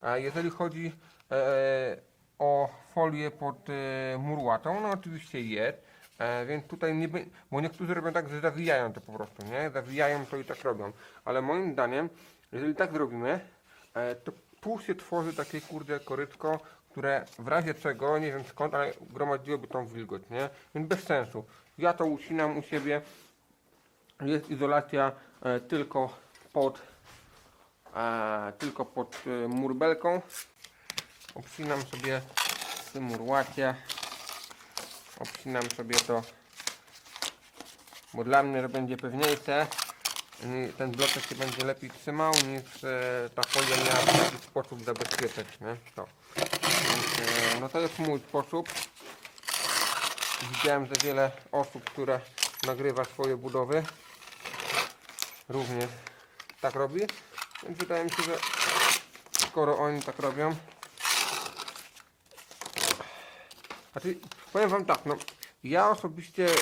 A jeżeli chodzi e, o folię pod e, murłatą, no oczywiście jest, e, więc tutaj nie bo niektórzy robią tak, że zawijają to po prostu, nie? Zawijają to i tak robią, ale moim zdaniem, jeżeli tak zrobimy, to tu się tworzy takie kurde korytko, które w razie czego, nie wiem skąd, ale gromadziłoby tą wilgoć, nie? Więc bez sensu. Ja to ucinam u siebie, jest izolacja tylko pod e, tylko pod e, murbelką obcinam sobie z murłacie obcinam sobie to bo dla mnie to będzie pewniejsze i ten bloczek się będzie lepiej trzymał niż e, ta folia miała w taki sposób zabezpieczać nie? to. Więc, no to jest mój sposób widziałem, że wiele osób, które nagrywa swoje budowy również tak robi. Więc wydaje mi się, że skoro oni tak robią. Znaczy, powiem wam tak, no ja osobiście e,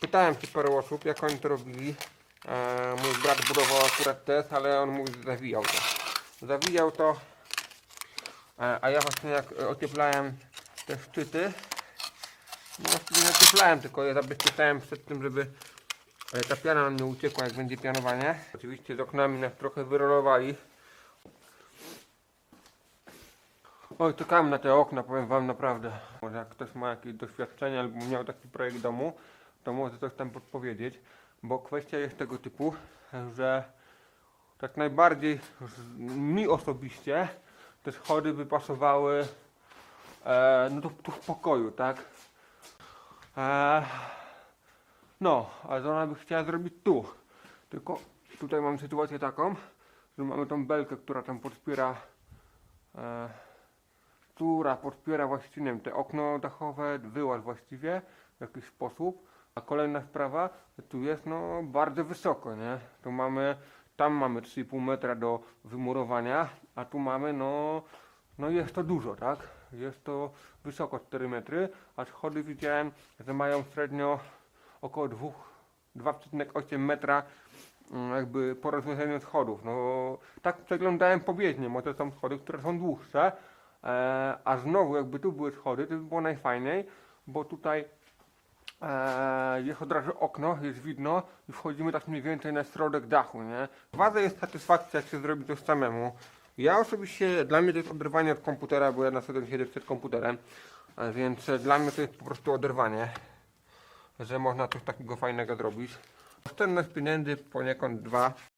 pytałem się parę osób, jak oni to robili. E, mój brat budował akurat też, ale on mówi, że zawijał to. Zawijał to, e, a ja właśnie jak ocieplałem te szczyty, no nie ocieplałem, tylko je zabezpieczałem przed tym, żeby ale ta piana nam nie uciekła jak będzie pianowanie. Oczywiście z oknami nas trochę wyrolowali. Oj, czekałem na te okna, powiem wam naprawdę. Może jak ktoś ma jakieś doświadczenie albo miał taki projekt domu, to może coś tam podpowiedzieć. Bo kwestia jest tego typu, że tak najbardziej mi osobiście te schody by pasowały e, no to tu w pokoju, tak? E, no, ale ona by chciała zrobić tu. Tylko tutaj mam sytuację taką, że mamy tą belkę, która tam podpiera, e, która podpiera właściwie nie wiem, te okno dachowe, wyłaz właściwie w jakiś sposób. A kolejna sprawa, tu jest no bardzo wysoko, nie? Tu mamy, tam mamy 3,5 metra do wymurowania, a tu mamy no, no jest to dużo, tak? Jest to wysoko 4 metry, a schody widziałem, że mają średnio około 2 2,8 metra mm, jakby po rozwiązaniu schodów. No tak przeglądałem pobieżnie, to są schody, które są dłuższe, e, a znowu jakby tu były schody, to by było najfajniej, bo tutaj e, jest od razu okno, jest widno i wchodzimy tak mniej więcej na środek dachu, nie? Ważna jest satysfakcja, jak się zrobi to samemu. Ja osobiście, dla mnie to jest oderwanie od komputera, bo ja na co dzień siedzę przed komputerem, e, więc e, dla mnie to jest po prostu oderwanie że można coś takiego fajnego zrobić. Oszczędność pieniędzy poniekąd dwa.